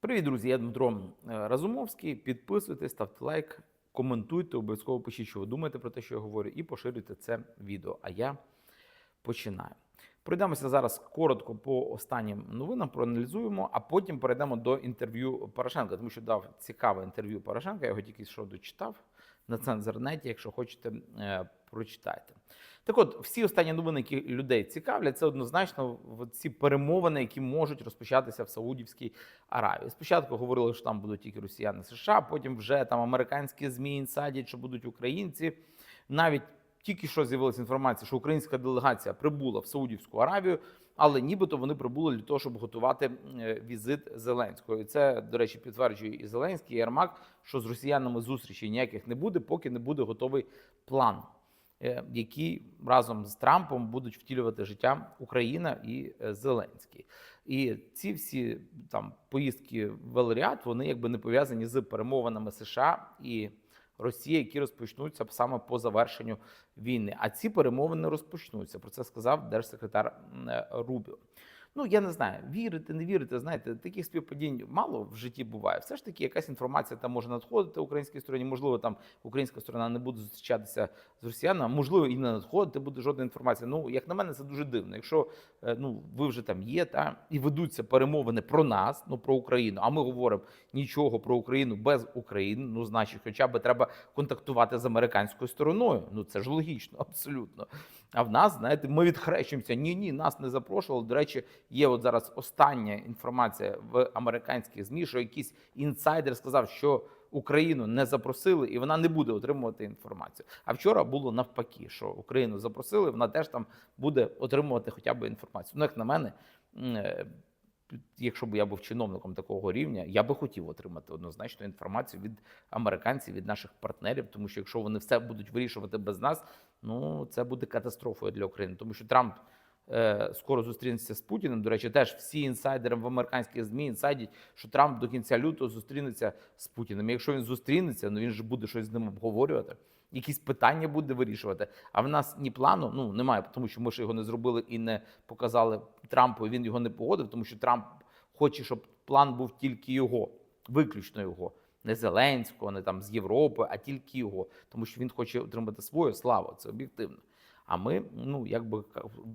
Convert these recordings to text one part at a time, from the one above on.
Привіт, друзі! Я Дмитро е, Разумовський. Підписуйтесь, ставте лайк, коментуйте, обов'язково пишіть, що ви думаєте про те, що я говорю, і поширюйте це відео. А я починаю. Пройдемося зараз коротко по останнім новинам, проаналізуємо, а потім перейдемо до інтерв'ю Порошенка, тому що дав цікаве інтерв'ю Порошенка. Я його тільки що дочитав на цензернеті. Якщо хочете, е, прочитайте. Так от, всі останні новини, які людей цікавлять, це однозначно ці перемовини, які можуть розпочатися в Саудівській Аравії. Спочатку говорили, що там будуть тільки росіяни США, потім вже там американські змі інсайдять, що будуть українці. Навіть тільки що з'явилася інформація, що українська делегація прибула в Саудівську Аравію, але нібито вони прибули для того, щоб готувати е, візит Зеленського. І це, до речі, підтверджує і Зеленський, і Єрмак, що з росіянами зустрічей ніяких не буде, поки не буде готовий план, е, який разом з Трампом будуть втілювати життя Україна і е, Зеленський. І ці всі там поїздки в Велоріат, вони якби не пов'язані з перемовинами США і Росії, які розпочнуться саме по завершенню війни. А ці перемовини розпочнуться. Про це сказав держсекретар е, Рубіо. Ну я не знаю, вірити, не вірити. Знаєте, таких співпадінь мало в житті буває. Все ж таки, якась інформація там може надходити українській стороні. Можливо, там українська сторона не буде зустрічатися з росіянами, можливо, і не надходити буде жодна інформація. Ну, як на мене, це дуже дивно. Якщо е, ну ви вже там є, та і ведуться перемовини про нас, ну про Україну. А ми говоримо нічого про Україну без України. Ну, значить, хоча б треба контактувати з американською стороною. Ну це ж логічно, абсолютно. А в нас, знаєте, ми відхрещуємося. Ні, ні, нас не запрошували. До речі, є от зараз остання інформація в американських змі, що якийсь інсайдер сказав, що Україну не запросили, і вона не буде отримувати інформацію. А вчора було навпаки, що Україну запросили, вона теж там буде отримувати хоча б інформацію. Ну, як на мене, е, якщо б я був чиновником такого рівня, я би хотів отримати однозначно інформацію від американців, від наших партнерів, тому що якщо вони все будуть вирішувати без нас, ну це буде катастрофою для України, тому що Трамп. е, Скоро зустрінеться з Путіним. До речі, теж всі інсайдери в американських змі інсайдять, що Трамп до кінця лютого зустрінеться з Путіним. Якщо він зустрінеться, ну він же буде щось з ним обговорювати, якісь питання буде вирішувати. А в нас ні плану ну немає, тому що ми ж його не зробили і не показали Трампу. і Він його не погодив, тому що Трамп хоче, щоб план був тільки його, виключно його. Не Зеленського, не там з Європи, а тільки його, тому що він хоче отримати свою славу. Це об'єктивно. А ми, ну якби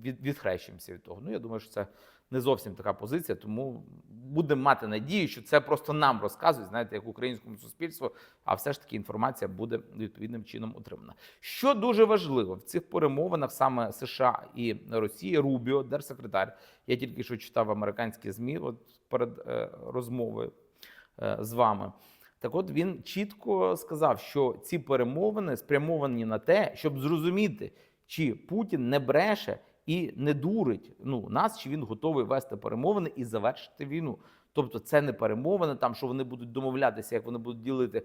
від, відхрещуємося від того. Ну я думаю, що це не зовсім така позиція, тому будемо мати надію, що це просто нам розказують, знаєте, як українському суспільству, а все ж таки інформація буде відповідним чином отримана. Що дуже важливо в цих перемовинах саме США і Росії, Рубіо, держсекретар. Я тільки що читав американські змі, от перед е, розмовою е, з вами. Так, от він чітко сказав, що ці перемовини спрямовані на те, щоб зрозуміти, чи Путін не бреше і не дурить ну нас, чи він готовий вести перемовини і завершити війну. Тобто, це не перемовини, там що вони будуть домовлятися, як вони будуть ділити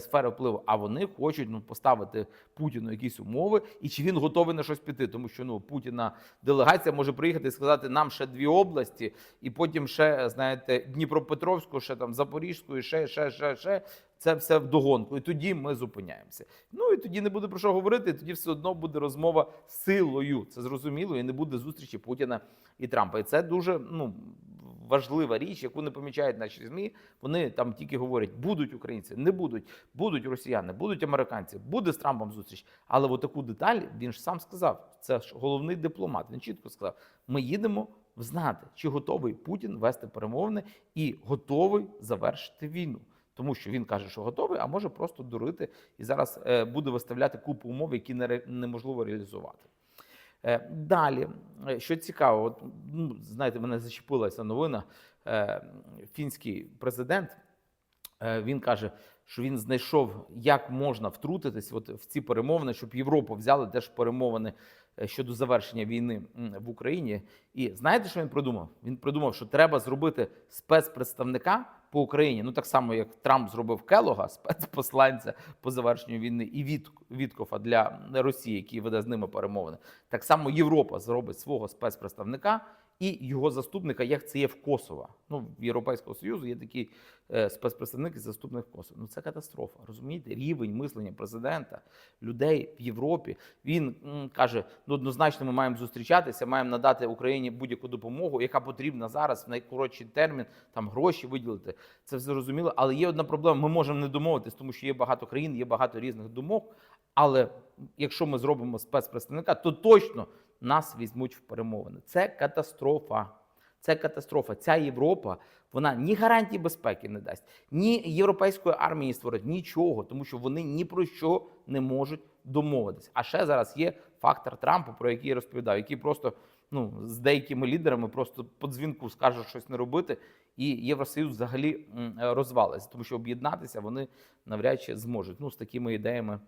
сфери впливу. А вони хочуть ну поставити Путіну якісь умови, і чи він готовий на щось піти, тому що ну Путіна делегація може приїхати і сказати нам ще дві області, і потім ще знаєте Дніпропетровську, ще там Запорізьку, і ще, ще, ще, ще. Це все вдогонку, і тоді ми зупиняємося. Ну і тоді не буде про що говорити. і Тоді все одно буде розмова силою. Це зрозуміло, і не буде зустрічі Путіна і Трампа. І це дуже ну важлива річ, яку не помічають наші змі. Вони там тільки говорять: будуть українці, не будуть, будуть росіяни, будуть американці, буде з Трампом зустріч. Але от таку деталь він ж сам сказав. Це ж головний дипломат. Він чітко сказав: ми їдемо взнати, чи готовий Путін вести перемовини і готовий завершити війну. Тому що він каже, що готовий, а може просто дурити і зараз е, буде виставляти купу умов, які не неможливо реалізувати. Е, Далі, е, що цікаво, от, ну, знаєте, мене зачепилася новина. Е, Фінський президент він каже, що він знайшов, як можна втрутитись от в ці перемовини, щоб Європу взяли теж перемовини щодо завершення війни в Україні. І знаєте, що він придумав? Він придумав, що треба зробити спецпредставника по Україні. Ну так само, як Трамп зробив Келога, спецпосланця по завершенню війни, і від Віткофа для Росії, який веде з ними перемовини. Так само Європа зробить свого спецпредставника і його заступника, як це є в Косово. Ну, в Європейського Союзу є такий е, спецпредставник і заступник Косово. Ну це катастрофа. Розумієте? Рівень мислення президента, людей в Європі. Він каже: ну однозначно, ми маємо зустрічатися, маємо надати Україні будь-яку допомогу, яка потрібна зараз в найкоротший термін, там гроші виділити. Це все зрозуміло. Але є одна проблема: ми можемо не домовитись, тому що є багато країн, є багато різних думок. Але якщо ми зробимо спецпредставника, то точно нас візьмуть в перемовини. Це катастрофа. Це катастрофа. Ця Європа вона ні гарантії безпеки не дасть, ні європейської армії створить нічого, тому що вони ні про що не можуть домовитися. А ще зараз є фактор Трампа, про який я розповідав, який просто ну з деякими лідерами просто по дзвінку скаже щось не робити, і Євросоюз взагалі розвалиться, тому що об'єднатися вони навряд чи зможуть. Ну з такими ідеями.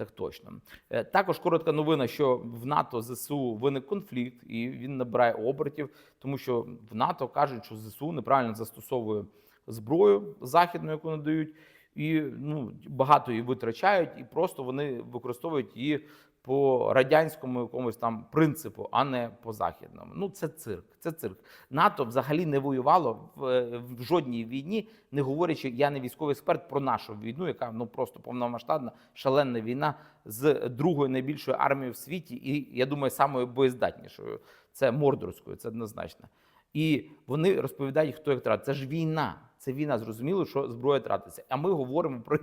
Так точно. Е, Також коротка новина, що в НАТО ЗСУ виник конфлікт, і він набирає обертів, тому що в НАТО кажуть, що ЗСУ неправильно застосовує зброю західну, яку надають, і ну багато її витрачають, і просто вони використовують її по радянському якомусь там принципу, а не по західному. Ну це цирк. Це цирк. НАТО взагалі не воювало в, в жодній війні, не говорячи, я не військовий експерт про нашу війну, яка ну просто повномасштабна шаленна війна з другою найбільшою армією в світі, і я думаю, самою боєздатнішою. Це мордорською, це однозначно. І вони розповідають, хто як тратить. Це ж війна. Це війна. Зрозуміло, що зброя тратиться. А ми говоримо про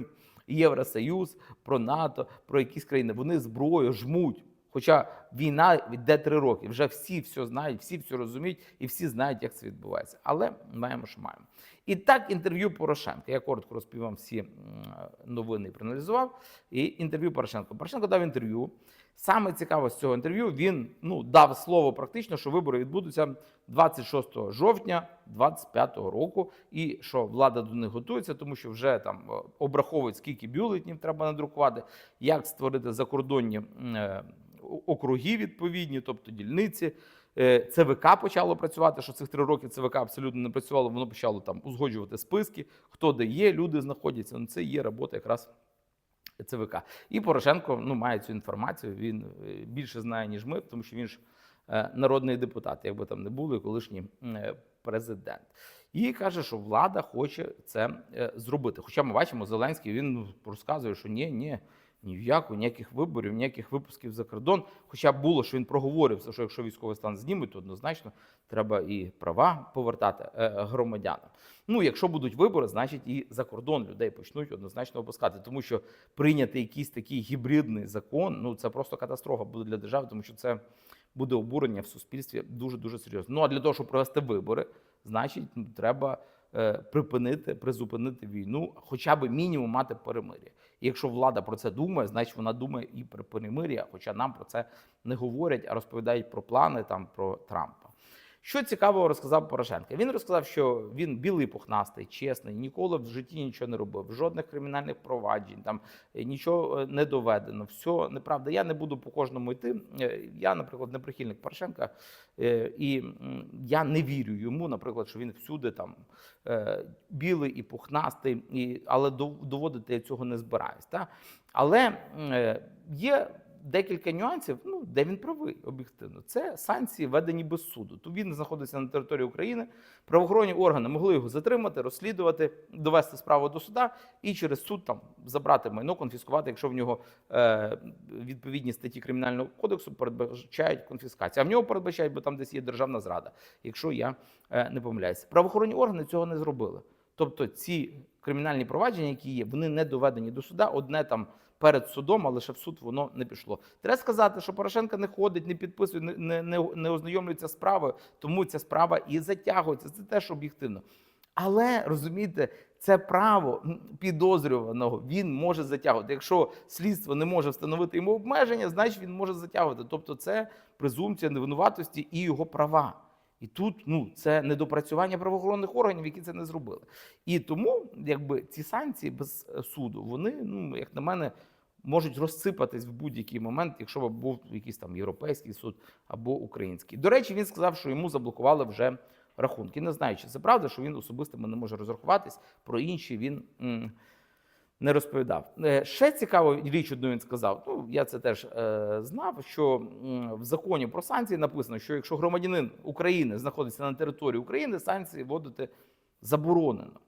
Євросоюз, про НАТО, про якісь країни. Вони зброю жмуть. Хоча війна йде три роки. Вже всі все знають, всі все розуміють і всі знають, як це відбувається. Але маємо, що маємо. І так, інтерв'ю Порошенка. Я коротко розповів вам всі новини проаналізував. І інтерв'ю Порошенко. Порошенко дав інтерв'ю. Саме цікаве з цього інтерв'ю він ну дав слово практично, що вибори відбудуться 26 жовтня 2025 року, і що влада до них готується, тому що вже там е, обраховують скільки бюлетнів треба надрукувати, як створити закордонні е, округи відповідні, тобто дільниці. Е, ЦВК почало працювати, що цих три роки ЦВК абсолютно не працювало, воно почало там узгоджувати списки, хто де є, люди знаходяться. Ну це є робота якраз ЦВК. І Порошенко ну, має цю інформацію. Він е, більше знає, ніж ми, тому що він ж е, народний депутат, якби там не були, колишній е, президент. І каже, що влада хоче це зробити. Хоча ми бачимо, Зеленський він ну, розказує, що ні, ні. Ні в яку, ніяких виборів, ніяких випусків за кордон. Хоча було, що він проговорився, що якщо військовий стан знімуть, то однозначно треба і права повертати е, громадянам. Ну, якщо будуть вибори, значить і за кордон людей почнуть однозначно опускати, тому що прийняти якийсь такий гібридний закон, ну це просто катастрофа буде для держави, тому що це буде обурення в суспільстві дуже дуже серйозно. Ну а для того, щоб провести вибори, значить ну, треба е, припинити, призупинити війну, хоча б мінімум мати перемир'я. Якщо влада про це думає, значить вона думає і про перемир'я, хоча нам про це не говорять, а розповідають про плани там про Трампа. Що цікавого розказав Порошенко? Він розказав, що він білий пухнастий, чесний, ніколи в житті нічого не робив, жодних кримінальних проваджень, там е, нічого е, не доведено. Все неправда. Я не буду по кожному йти. Е, Я, наприклад, не прихильник Порошенка, і я не вірю йому, наприклад, що він всюди там білий і пухнастий, і, але доводити я цього не збираюсь. Та? Але є декілька нюансів, ну де він правий об'єктивно. Це санкції введені без суду. То він знаходиться на території України. Правоохоронні органи могли його затримати, розслідувати, довести справу до суда і через суд там забрати майно, конфіскувати, якщо в нього е, відповідні статті кримінального кодексу передбачають конфіскацію. А в нього передбачають, бо там десь є державна зрада, якщо я е, не помиляюся. Правоохоронні органи цього не зробили. Тобто ці кримінальні провадження, які є, вони не доведені до суда. Одне там перед судом, але ще в суд воно не пішло. Треба сказати, що Порошенко не ходить, не підписує, не, не, не, ознайомлюється справою, тому ця справа і затягується. Це теж об'єктивно. Але розумієте, це право підозрюваного він може затягувати. Якщо слідство не може встановити йому обмеження, значить він може затягувати. Тобто, це презумпція невинуватості і його права. І тут ну це недопрацювання правоохоронних органів, які це не зробили. І тому, якби ці санкції без е, суду, вони, ну як на мене, можуть розсипатись в будь-який момент, якщо б був якийсь там європейський суд або український. До речі, він сказав, що йому заблокували вже рахунки. Не знаю, чи це правда, що він особисто не може розрахуватись. Про інші він не розповідав. Е, Ще цікаву річ одну він сказав. Ну я це теж е, знав. Що в законі про санкції написано, що якщо громадянин України знаходиться на території України, санкції вводити заборонено.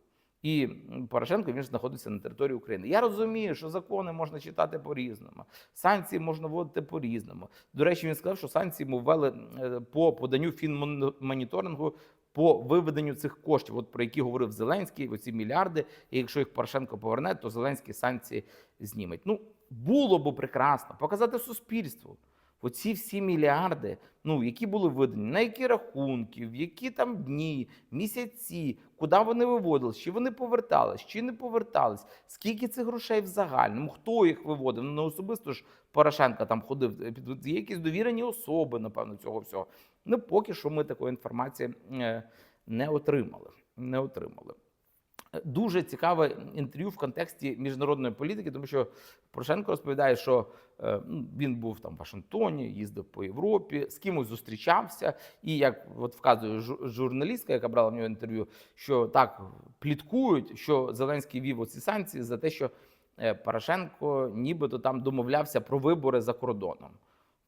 І Порошенко він ж знаходиться на території України. Я розумію, що закони можна читати по-різному, санкції можна вводити по-різному. До речі, він сказав, що санкції ми ввели е, по поданню фінмоніторингу по виведенню цих коштів, от про які говорив Зеленський, оці мільярди. І якщо їх Порошенко поверне, то Зеленський санкції зніметь. Ну було б прекрасно показати суспільству. Оці всі мільярди, ну які були видані, на які рахунки, в які там дні, місяці, куди вони виводились, чи вони повертались, чи не повертались, скільки цих грошей в загальному, хто їх виводив? Ну не особисто ж Порошенка там ходив, е, під якісь довірені особи, напевно, цього всього. Ну поки що ми такої інформації е, не отримали. Не отримали. Дуже цікаве інтерв'ю в контексті міжнародної політики, тому що Порошенко розповідає, що е, ну, він був там в Вашингтоні, їздив по Європі, з кимось зустрічався. І як от вказує жу- журналістка, яка брала в нього інтерв'ю, що так пліткують, що Зеленський вів оці санкції за те, що е, Порошенко нібито там домовлявся про вибори за кордоном.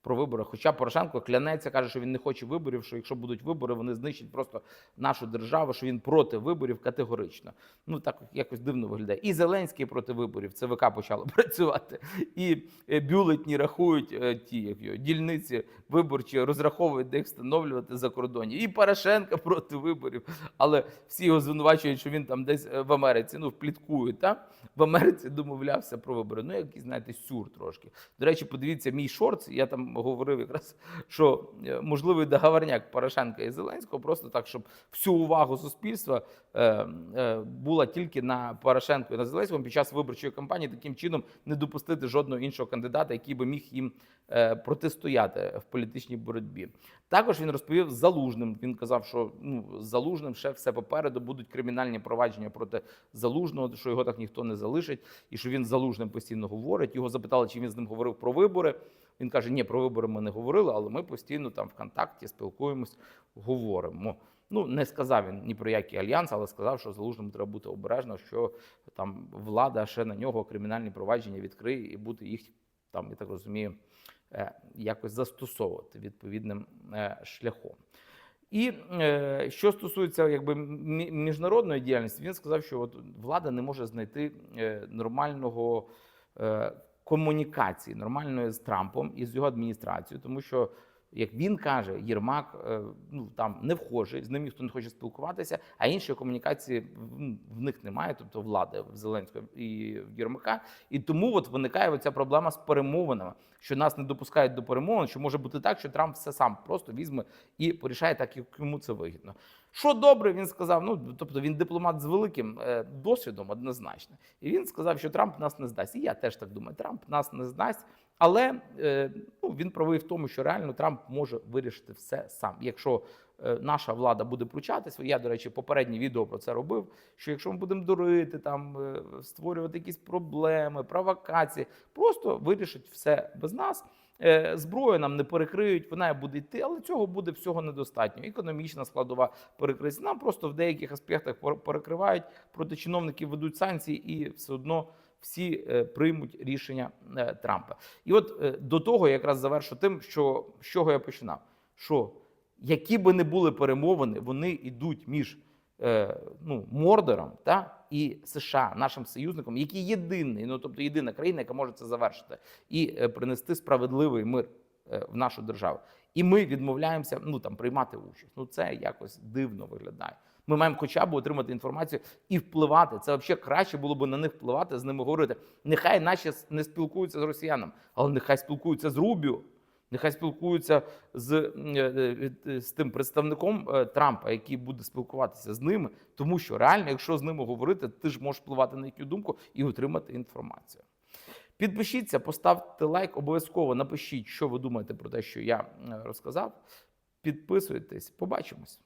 Про вибори. Хоча Порошенко клянеться, каже, що він не хоче виборів, що якщо будуть вибори, вони знищать просто нашу державу, що він проти виборів категорично. Ну так якось дивно виглядає. І Зеленський проти виборів. ЦВК почало працювати. І е, бюлетні рахують е, ті як його, дільниці виборчі, розраховують, де їх встановлювати за кордоні. І Порошенко проти виборів. Але всі його звинувачують, що він там десь е, в Америці. Ну, впліткують, та? в Америці домовлявся про вибори. Ну, якийсь, знаєте, сюр трошки. До речі, подивіться мій шорт. Я там говорив якраз, що е, можливий договорняк Порошенка і Зеленського, просто так, щоб всю увагу суспільства е, е, була тільки на Порошенко і на Зеленському під час виборчої кампанії, таким чином не допустити жодного іншого кандидата, який би міг їм протистояти в політичній боротьбі. Також він розповів залужним. Він казав, що ну залужним ще все попереду будуть кримінальні провадження проти залужного, що його так ніхто не залишить, і що він залужним постійно говорить. Його запитали, чи він з ним говорив про вибори. Він каже: ні, про вибори ми не говорили, але ми постійно там в контакті спілкуємось, говоримо. Ну, не сказав він ні про який альянс, але сказав, що залужному треба бути обережно, що там влада ще на нього кримінальні провадження відкриє і буде їх там, я так розумію, е, якось застосовувати відповідним е, шляхом. І е, що стосується якби міжнародної діяльності, він сказав, що от влада не може знайти нормального комунікації, нормальної з Трампом і з його адміністрацією, тому що. Як він каже, Єрмак е, ну там не вхожий, з ним ніхто не хоче спілкуватися, а іншої комунікації в, в них немає, тобто влади в Зеленського і в Єрмака. І тому от виникає оця проблема з перемовинами, що нас не допускають до перемовин, що може бути так, що Трамп все сам просто візьме і порішає так, як йому це вигідно. Що добре, він сказав. Ну тобто він дипломат з великим е, досвідом, однозначно. І він сказав, що Трамп нас не здасть. І я теж так думаю, Трамп нас не здасть. Але е, ну, він правий в тому, що реально Трамп може вирішити все сам. Якщо е, наша влада буде пручатися, я, до речі, попереднє відео про це робив. Що якщо ми будемо дурити, там е, створювати якісь проблеми, провокації, просто вирішить все без нас. Зброю нам не перекриють, вона буде йти, але цього буде всього недостатньо. Економічна складова перекриється. Нам просто в деяких аспектах перекривають, проти чиновників ведуть санкції, і все одно всі е, приймуть рішення е, Трампа. І от е, до того я якраз завершу тим, що з чого я починав. Що які би не були перемовини, вони йдуть між ну, Мордором та і США, нашим союзником, який єдиний, ну тобто єдина країна, яка може це завершити і принести справедливий мир в нашу державу. І ми відмовляємося ну там приймати участь. Ну це якось дивно виглядає. Ми маємо хоча б отримати інформацію і впливати. Це взагалі краще було б на них впливати, з ними говорити. Нехай наші не спілкуються з росіянами, але нехай спілкуються з Рубіо. Нехай спілкуються з, м, е, е, з тим представником е, Трампа, який буде спілкуватися з ними, тому що реально, якщо з ними говорити, ти ж можеш впливати на їхню думку і отримати інформацію. Підпишіться, поставте лайк, обов'язково напишіть, що ви думаєте про те, що я е, розказав. Підписуйтесь, побачимось.